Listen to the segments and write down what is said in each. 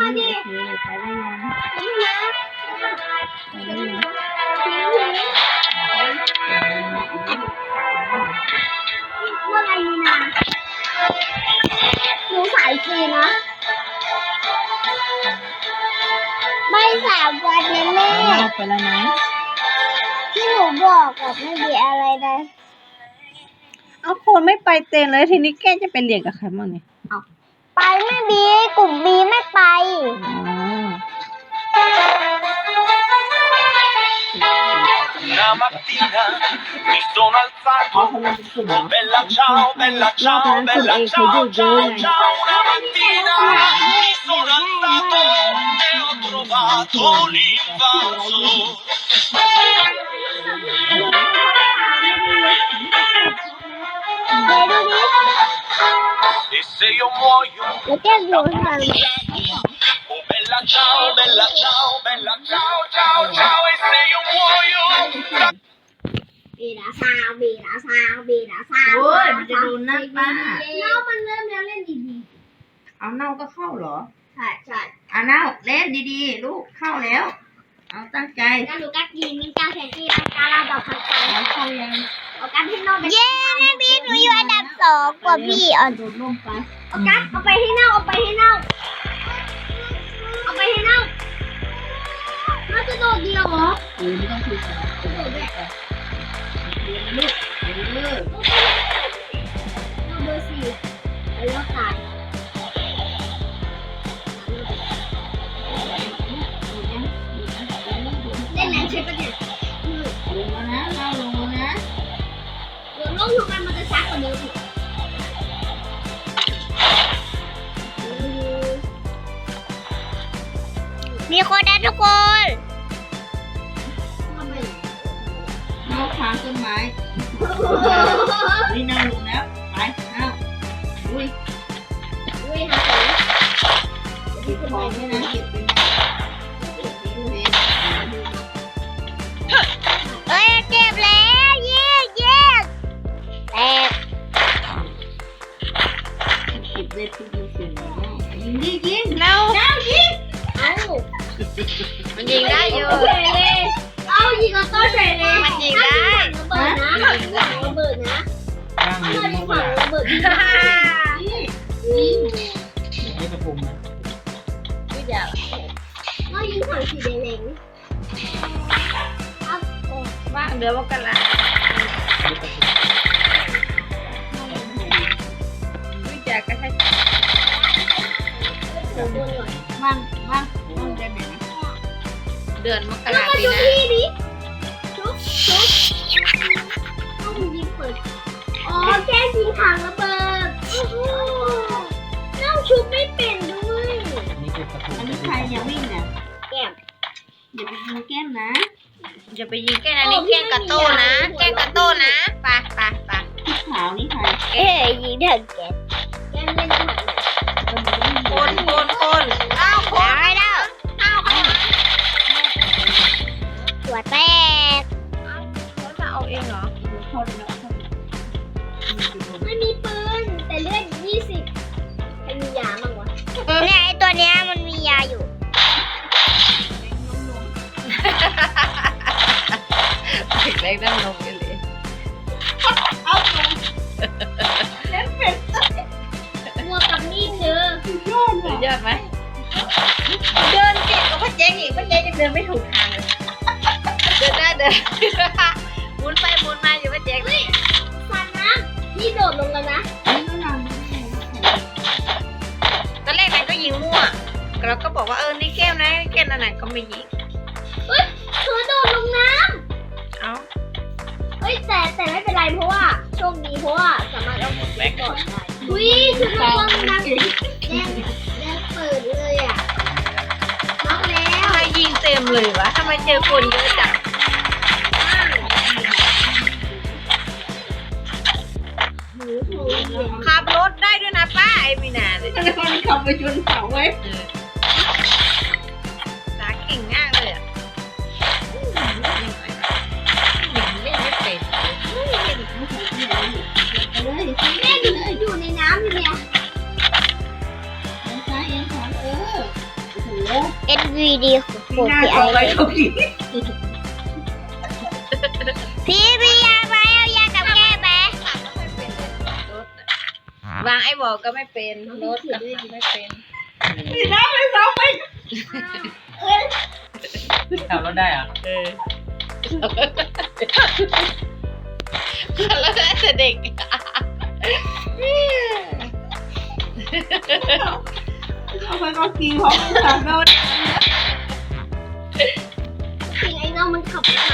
น่าจะมีโอเคไปได้ยังนี่นะไปได้ยังว่าอะไรนี่นะหนูสายฟรีนะ ไม่สามวันนะแม่เอาไปแล้วนะที่หนูบอกกับไม่มีอะไรเลยเอาคนไม่ไปเต้นเลยทีนี้แกจะไปเรียนกับใครบ้างเนี่ย ไปไม่บีกลุ่มบีไม่ไปอ๋อ Una mattina mi sono เขา alzato เขาเรียนเป็นกลุ่มเหรอ Oh bella ciao, bella ciao, bella ciao, ciao, ciao Una mattina mi sono alzato e ho trovato l'invaso แล้วแก้มอยู่ข้างหลัง Oh bella ciao, bella ciao, bella ciao, ciao, ciao E se io muoio บีละซาวบีละซาวบีละซาวโอ้ยมันจะโดนน้าป้าเน่ามันเริ่มแล้วเล่นดีเอาเน่าก็เข้าเหรอๆใช่ใช่อะเน่าเล่นดีๆ ลูกเข้าแล้ว เอาตั้งใจการดูกักยิงมินกาแข่งกีฬาการาดอกพันใจเอาเข้ายัง เอาการที่นอกเย้แม่พี่หนูอยู่อันดับสองกว่าพี่อ่อนโดดลงไปเอากัดเอาไปให้เน่าเอาไปให้เน่าเอาไปให้เน่าน่าจะโดดเดียวเหรอเออไม่ต้องคุยกันโดดเลยไปเรียนนะลูกเรียนเลยเอาเบอร์สี่แล้วตายเล่นแรงใช่ปะเนี่ เดี๋ยวโลกทุกวันมันจะช้ากว่าเดิมอีกมีคนนะทุกคนเน่าค้างต้นไม้นี่เน่าลงแล้วไปเน่าอุ้ยอุ้ยหาเก็บของด้วยนะเก็บเป็ มันยิงได้อยู่เฉยเลยเอายิงเอาต้นเฉยเลยมันยิงได้ระเบิดนะระเบิดนะ Đang เอา nhìn ยิง nó ฝั่ง là ระเบิดยิง Cái tập cùng này เอายิงฝั่งสีแดงเอาโอ้ว่างเดือนมกราวิจัยก็ใช้โหบนหน่อยว่างว่างว่าง เดือนมกแล้วรามาปีดูหน้าพี่ดิชุบชุบต้องยิงเปิด อ๋อแค่ยิงถังระเบิดโอ้โหน้องชุบไม่เป็นด้วย Ní cái tập อัน cùng นี้ใครเนี่ยวิ่งเนี่ยแก้มอย่าไปยิงแก้มนะจะไปยิงแก้นะนี่แก้กระโต้นะ แก้กระโต้นะไปไปไปที่ขาวนี่ใครเอ้ยยิงถังแก๊สแก้มเล่นถังคนคนคน เหรอเข้าเลยนะเข้าเลยไม่มีปืนแต่เลือดยี่สิบใครมียาบ้างวะเนี่ยไอตัวเนี้ยมันมียาอยู่เล็กนั่งลงกันเลยมัวกับมีดเด้อสุดยอดไหมเดินเก่งกว่าพ่อเจ๊งอีกพ่อเจ๊งยังเดินไม่ถูกทางเลย เดินได้เดิน หมุนไปหมุนมาอยู่พ่อเจ๊งฟันน้ำพี่โดดลงแล้วนะตอนแรกนั้นก็ยิงมั่วเราก็บอกว่าเออนี่แก้มนะนี่แก้มนั่นน่ะก็ไม่ยิงเฮ้ยเธอโดดลงน้เอ้าำเฮ้ยแต่แต่ไม่เป็นไรเพราะว่าโชคดีเพราะว่าสามารถเอาของไปก่อนได้อุ้ยคือโดดลงน้ำแดงแดงเปิดเลยอะเลยวะทำไมเจอคนเยอะจัง ขับรถได้ด้วยนะป้าไอ้มีนาเลยแล้วมันขับไปชนเสาไว้เออสาเก่งมากเลยอะเล่นไม่เป็นเลยแม่อยู่อยู่ในน้ำอยู่เนี่ยซ้ายเองขวาเออโอ้โห NVD ของหน้าต่อไปเขา วางไอ้บอกก็ไม่เป็นรถก็ไม่เป็นนี่น้ำไปเสาไปขับรถได้เหรอเออแล้วได้แต่เด็กเอาไปก็ขี่ของสามโน่นถึงไอ้น้องมันขับมา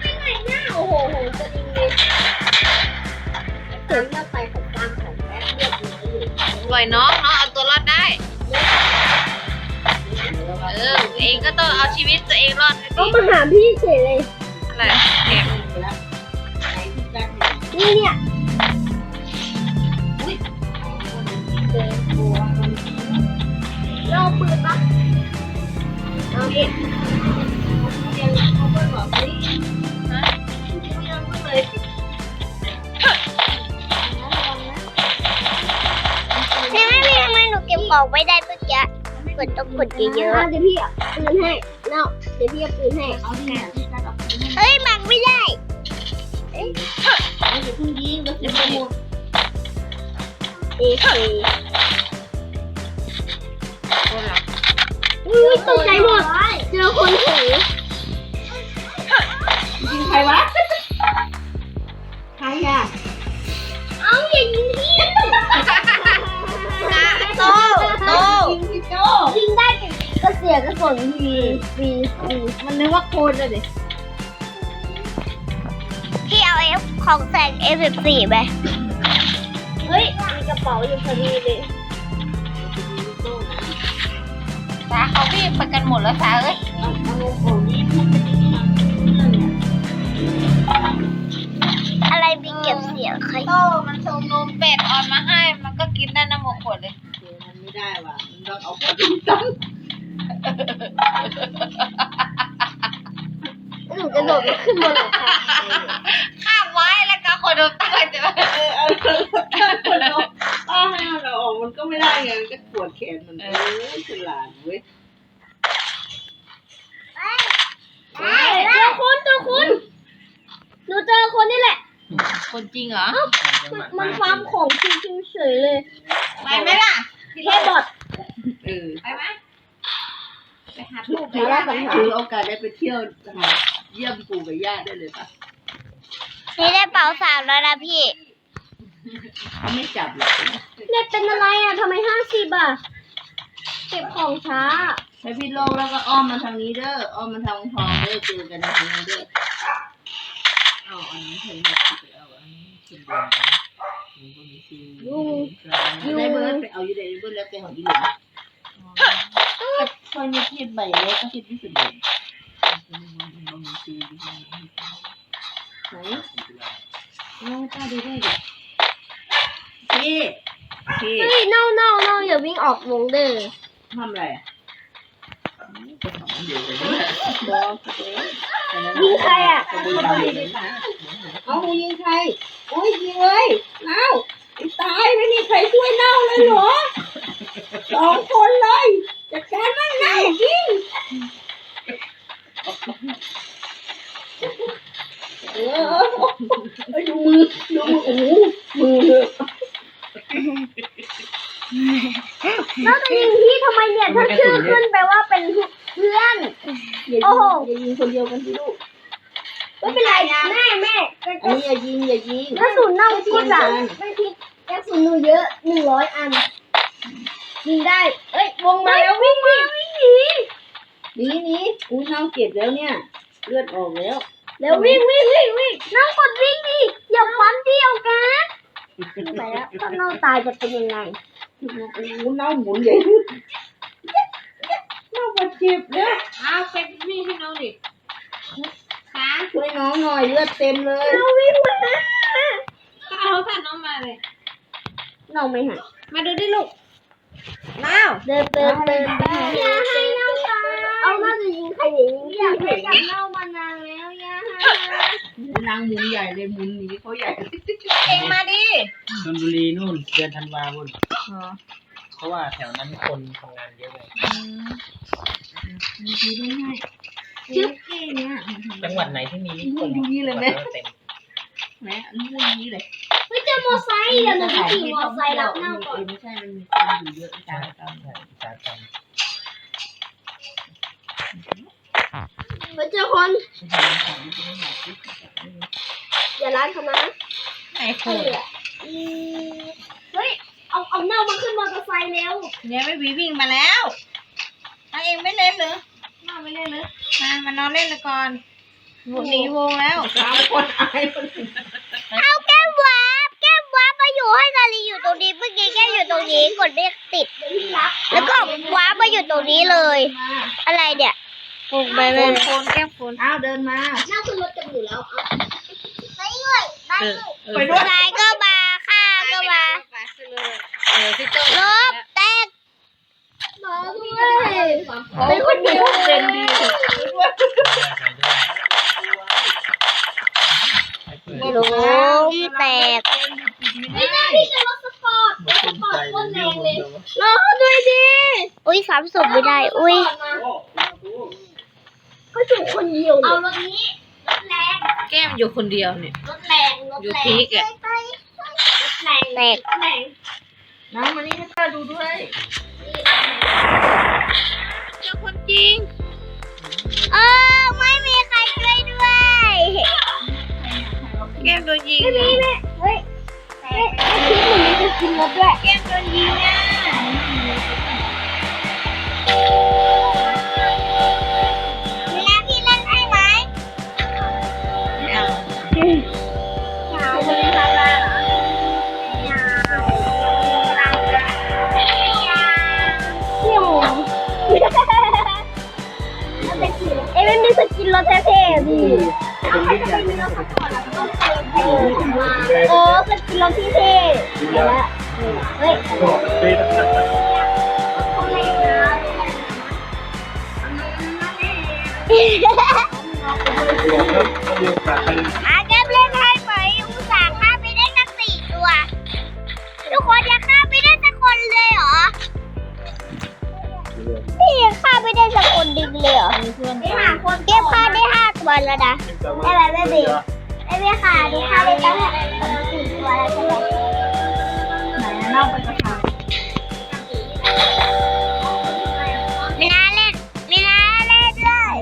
ไปไหนหน้าโอ้โหโหจะดีเลยถึงจะไปของกลางข ปล่อยน้องน้องเอาตัวรอดได้ เออเองก็ต้องเอาชีวิตตัวเองรอดให้ก็ดีมาหาพี่เฉยเลยอะไรแอบไหนที่แจ็คนี่เนี่ยเจอบัวเราปืนปะเอาดิ หนูเก็บของไม่ได้เมื่อกี้กดต้องกดเยอะๆเดี๋ยวพี่เอาปืนให้เนาะเดี๋ยวพี่เอาปืนให้เอาที่ไหนที่แจ็คเอาไปให้เฮ้ยบังไม่ได้เอาอย่าเพิ่งยิงแล้วจะหมดเอ้ยคนละอุ้ยตกใจหมดเจอคนถือยิงใครวะใครอะเอาอย่างนี้ โจยิงได้ก็เสียกระสุนทีฟรีฟรีมันนึกว่าโคนเลยดิพี่เอาเอฟของแสงเอฟสิบสี่ไปเฮ้ย มีกระเป๋าอยู่พอดีเลยสาเขาพี่ไปกันหมดแล้วสาเอ้ยเอาเอาของนี้มันเป็นยังไงเนี่ยอะไรมีเก็บเสียงใครโตมันส่งนมเป็ดออนมาให้ มันก็กินได้น้ำหมกขวดเลยเดี๋ยวมันไม่ได้ว่ะ มันต้องเอาไปยิงตั้งหนูกระโดดขึ้นบนหลังคาข้ามไว้แล้วก็คนดูตั้งจะเออเอาคนเราอ้าวให้เราออกมันก็ไม่ได้ไงมันก็ปวดแขนมันเออฉลาดเว้ยเจอคนเจอคนหนูเจอคนนี่แหละ คนจริงเหรอ มันฟาร์มของจริงๆเฉยเลย ไปไหมล่ะแค่บอด เออไปไหมไปหาลูกไปมาล่าสังหารถือโอกาสได้ไปเที่ยวหาเยี่ยมปู่กับย่าได้เลยปะนี่ได้เป๋าสามแล้วนะพี่ เขาไม่จับหรอกเน็ตเป็นอะไรอะทำไมห้าสิบอะ เก็บของช้า ไปพี่โลกแล้วก็อ้อมมาทางนี้เด้ออ้อมมาทางทองเด้อเจอกันทางนี้เด้อเอาอันนี้เห็นแบบไปเอาอันนี้ขึ้นบนนี่ก็มีซีได้เบิร์ดไปเอาอยู่ได้เบิร์ดแล้วไปของอีหลี คอยมีคิดใบเล็กก็คิดที่สุดเลยไหนน้องตาดูได้ดิพี่พี่เฮ้ย no no no อย่าวิ่งออกวงเด้อทำอะไรอะบอกยิงใครอะเอายิงใครโอ้ยยิงเลยเน่าตายไม่มีใครช่วยเน่าเลยเหรอสองคนเลยจัดการมันเน่ายิงเออดูมือดูมือโอ้โหมือ แล้วจะยิงพี่ทำไมเนี่ย ถ้าชื่อขึ้นแปลว่าเป็นเพื่อน อย่า โอ้ ยิ โห งอย่ายิงคนเดียวกันสิลูก ไม่เป็นไรแม่แม่ อันนี้อย่ายิงอย่ายิง กระสุนเน่าพิษอะไม่พิษกระสุนหนูเยอะหนึ่งร้อยอัน ยิงได้ เอ้ยวงมาแล้ววิ่งดิวิ่งหนีหนีหนีอุ้เน่าเก็บแล้วเนี่ย เลือดออกแล้วแล้ววิ่งวิ่งวิ่งวิ่งน้องกดวิ่งดิอย่าฟันเดียวกันไปแล้วถ้าน้องตายจะเป็นยังไงโอ้โหเน่าหมุนใหญ่เน่าไปดเจ็บเด้อเอาเก็บนี่ให้น้องดิขาช่วยน้องหน่อยเลือดเต็มเลยน้องวิ่งมาเอาโทรศัพท์น้องมาเลยน้องไม่หันมาดูดิลูก น้าวเดินเดินเดินอย่าให้น้องตายเอาน่าจะยิงใครอย่ายิงอยากให้น้องมานานแล้วอย่าให้นางหมุนใหญ่เลยหมุนหนีเขาใหญ่เองมาดิชลบุรีนู่นเดือนธันวาคมเพราะว่าแถวนั้นคนทำงานเยอะเลยมีทีด้วยให้จึ๊บเองเนี่ยจังหวัดไหนที่มีคมดูนี่เลยไหมเต็ม แม่อันนี้พูดนี้เลยเฮ้ยเจอมอไซค์เดี๋ยวหนูไปขี่มอไซค์รับเน่าก่อนไม่ใช่มันมีคนอยู่เยอะจัใช่งใช่อุตสาหกรรมไปเจอคน อย่าร้านเขานะไอ้คเอนออืมเฮ้ย เอาเอาเน่ามาขึ้นมอเตอร์ไซค์เร็วเนี่ยไม่บีวิ่งมาแล้วเอาเองไม่เล่นเหรือน้าไม่เล่นเหรือมามานอนเล่นเลยก่อน หนีวงแล้วสามคนอายคนเอาแก้มวาบแก้มวาบมาอยู่ให้นาลีอยู่ตรงนี้เมื่อกี้แก้มอยู่ตรงนี้กดเลขติด แล้วก็วาบมาอยู่ตรงนี้เลย อะไรเนี่ยปลุกไปเลยโฟนแก้มโฟนอ้าวเดินมาน่าขึ้นรถกันอยู่แล้วไปด้วยไปเออด้วยไปด้วยนายก็มาข้าก็มาเออพี่โจ้ลบแตกมาด้วยเป็นคนเดียวเป็นดี ล้มแตกไม่ได้ที่จะรถสปอร์ตรถสปอร์ตโคตรแรงเลยรอด้วยดิอุ้ยสามศพไม่ได้ อุ้ยก็จุคนเดียวเอารถนี้รถแรงแก้มอยู่คนเดียวเนี่ยรถแรงรถอยู่แรงพีกอะรถแรงแรงแรงน้องมานี่ให้ป้าดูด้วยเจอคนจริงเออไม่มีใครช่วยด้วย แก้มโดนยิงไม่มีอะแม่เฮ้ยเฮ้ยไอ้คิดหนูมีจะกินรถด้วยแก้มโดนยิงอะมีน้ำพี่เล่นให้ไหมไม่เอายาวคนนี้ทำได้เหรอยาวยาวเที่ยวเอ้ยไม่มีสกินรถเท่ๆดิ โอ้สกินรถที่เท่เดี๋ยวละเฮ้ยอาแก้มเล่นให้ไหมอุตส่าห์ฆ่าไปได้ตั้งสี่ตัว ทุกคนอยังฆ่าไม่ได้สักคนเลยเหรอ พี่ยังฆ่าไม่ได้สักคนดึงเลยเหรอเก็บฆ่าได้ห้าตัวแล้วนะได้ไหมแม่บี ไม่ไม่ค่ะดูฆ่าได้ตั้งสี่ตัวแล้วใช่ไหมไหนเล่าไปกระทไม่น่าเล่นม่น่าเล่นเลย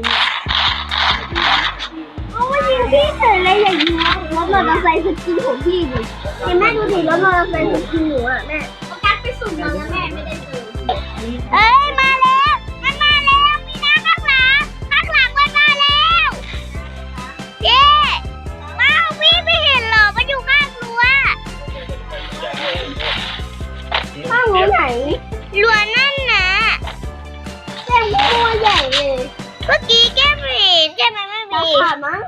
เอาไว่ยิงพี่เฉยเลยอย่ายิงรถมอเตอร์ไซค์สกินของพี่ดิเห็นแม่ดูดิรถมอเตอร์ไซค์สกินหนูอะแม่กาสไปสุ่มแล้วแม่ไม่ได้เจอเอ้ยมา รั้วไหนรั้วนั่นนะแก้มตัวใหญ่เลยเมื่อกี้แก้มเห็นใช่ไหมแม่บีมั้ง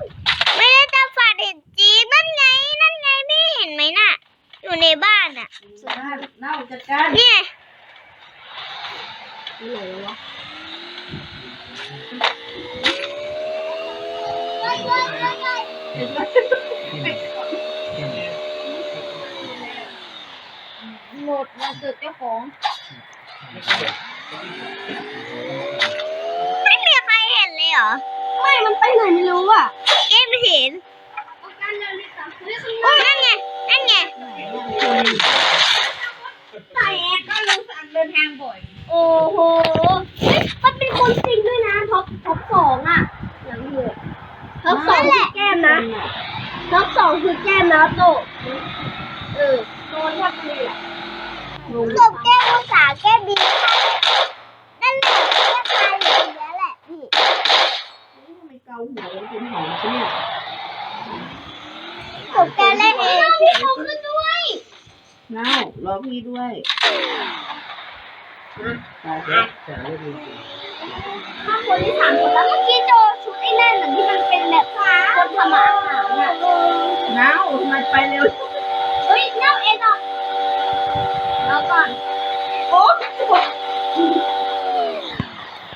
ไม่ได้ตาฝาดเห็นจีบนั่นไงนั่นไงไม่เห็นไหมน่ะ อยู่ในบ้านอะำเล่าจัดการเนี่ยหม ดวันเกิดเจ้าของไม่มีใครเห็นเลยเหรอ ไม่มันไปไหนไม่รู้อะเกมเห็นนั่นไง นั่นไงแต่ก็ลุงสั่งเดินทางบ่อย โอ้โหเฮ้ยมันเป็นคนจริงด้วยนะท็อปท็อปสองอะอย่างเดียวท็อปสองคือแก้มนะท็อปสองคือแก้มนะโตเออโดนทับเลยอะ จบแก้ภาษาแก้มดีค่ะนั่นแหละแก้มไทยอย่างนี้ยแหละพี่ทำไมเกาหัวแล้วเป็นหอมเนี่ยจบแก้เล่นเองพี่เขาขึ้นด้วยเล่ารอพี่ด้วยแต่เรื่องจริงถ้าคนที่สามคนแล้วเมื่อกี้โจชุดไอ้นั่นน่ะที่มันเป็นแบบคนทำอาหารน่ะหนาวทำไมไปเร็วเฮ้ยน่าเอ็นอะ แล้วก่อนโอ้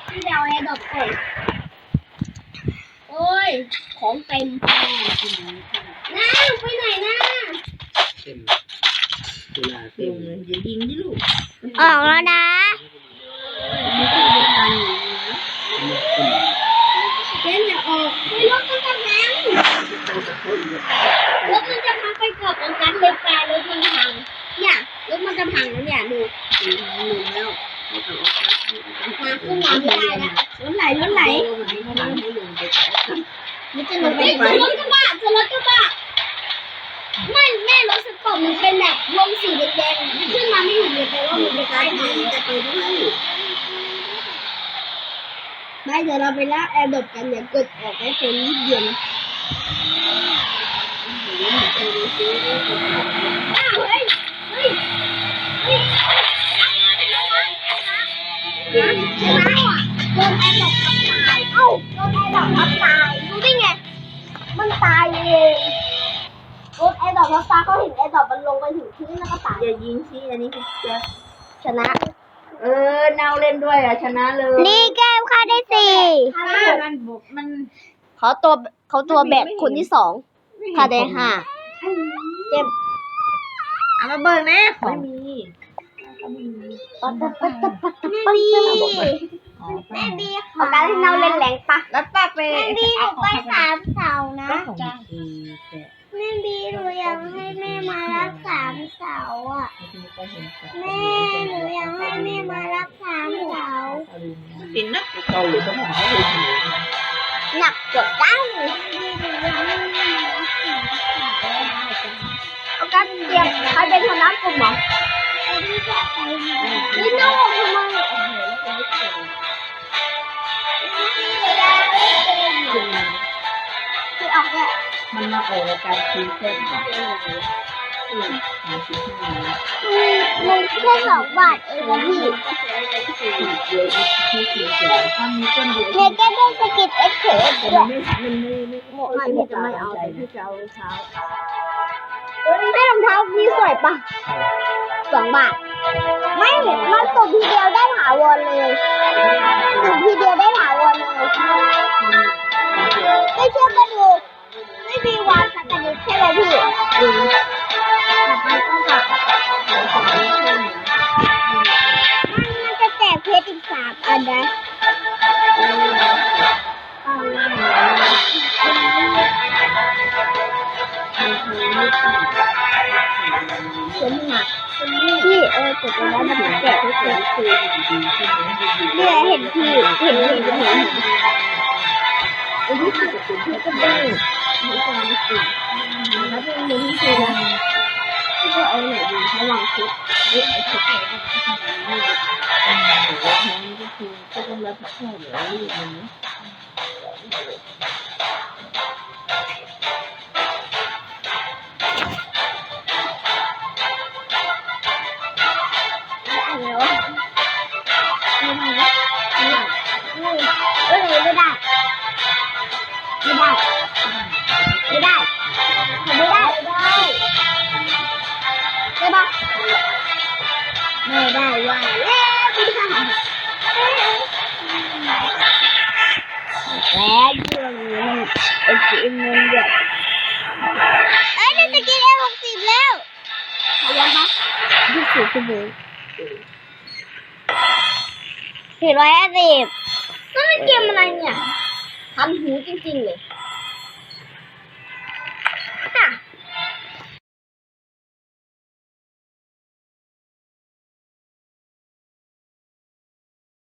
พี่เดาเอ็นดอกก่อนโอ้ย ของเต็มน้าไปไหนน้าเป็นเวลาเร็เต็วมเลยอย่ายิงที่ลูกออกแล้วนะ ไม่ต้องเดินทางอยู่นะ เล่นอย่าออกเฮ้ยรถมันจะพังรถมันจะพังไปเกับองค์การไฟฟ้ารถมันพังเนี่ยรถมันจะ พังแล้วเนี่ยดูอยู่งแล้วไม่ต้องออกจากมาขึ้นมาไม่ได้ละรถไหลรถไหลไหนขนาดให้ลงไมันจะลงไปเฮ้ยจะรถกระบะจะรถกระบะไม่แม่รถสปอร์ตมันเป็นแบบวงสีแดงๆขึ้นมาไม่ถึงเลยแต่ว่ามันไปใต้ทางจะไปด้วยไม่เดี๋ยวเราไปล่าแอร์ดรอปกันเดี๋ยวกดออกได้เป็นนิดเดียวนะอ้าวเฮ้ยเฮ้ย มันตายเองรถแอร์ดรอปทับตายเขาเห็นแอร์ดรอปมันลงไปถึงพื้นแล้วก็ตายอย่ายิงสิอันนี้คือจะชนะ เออเนาเล่นด้วยอะชนะเลยนี่แก้วค่าได้สี่มันบุกมันเขาตัวเขาตัวแบกคนที่สองค่าได้ห้าเจ็บ เอามาเบิกแน่ของมีปัตตะปัตตะปัตตะปัตตะแม่บีเอาการให้เราเล่นแรงปะแล้วป้าไปแม่บีหนูไปสามเสานะของดีแต่แม่บีหนูอยากให้แม่มารับสามเสาอะก็เห็นแม่หนูอยากให้แม่มารับสามเสาเป็นนักเกาหลีก็หมายเลยหนักกว่าตั้ การเตรียมใครเป็นหัวหน้ากลุ่มเหรอนี่น้องทำไมคือออกเนี่ยมันมาออกการคุยเส้นค่อืมหาสิบห้ามันแค่สองบาทเองนะพี่เดียวที่สี่เสียถ้ามีต้นเดียวเนยก็ได้สกิดเอ็กเซอ็กซ์ด้วยไม่มันไม่ไม่ไม่จะไม่เอาแต่ที่จะเอาเท้า ให้รองเท้าพี่สวยปะสองบาท ไม่ มันสุ่มทีเดียวได้ถาวรเลยสุ่มทีเดียวได้ถาวรเลยไม่เชื่อก็ดูไม่มีวางสักกระดิษใช่ไหมพี่ต่อไปก็แบบมันมันจะแจกเพชรอีกสามอันนะ เป็นหนักพี่เออจบแล้วมันแจกเพชรเนี่ยเห็นพี่เห็นเห็นเห็นเห็นอันนี้คือพชรก็ได้มีความสุขแล้วเป็นเงินที่คือที่ก็เอาไหนดีระหว่างชุดเอ๊ะไอ้ชุดไหนก็ต้องรับผิดชอบหรือลูกมันอะไร ไม่ได้ ไม่ได้ ไม่ได้ ไม่ได้ได้ปะไม่ได้ว่าเย้ไม่ได้แล้วเรื่องนี้มันเป็นสีเงินแบบเอ้ยนี่จะกินเอหกสิบแล้วขยันปะยี่สิบชั่วโมงสี่ร้อยห้าสิบนั่นมันเกมอะไรเนี่ย ทันหูจริงๆเลย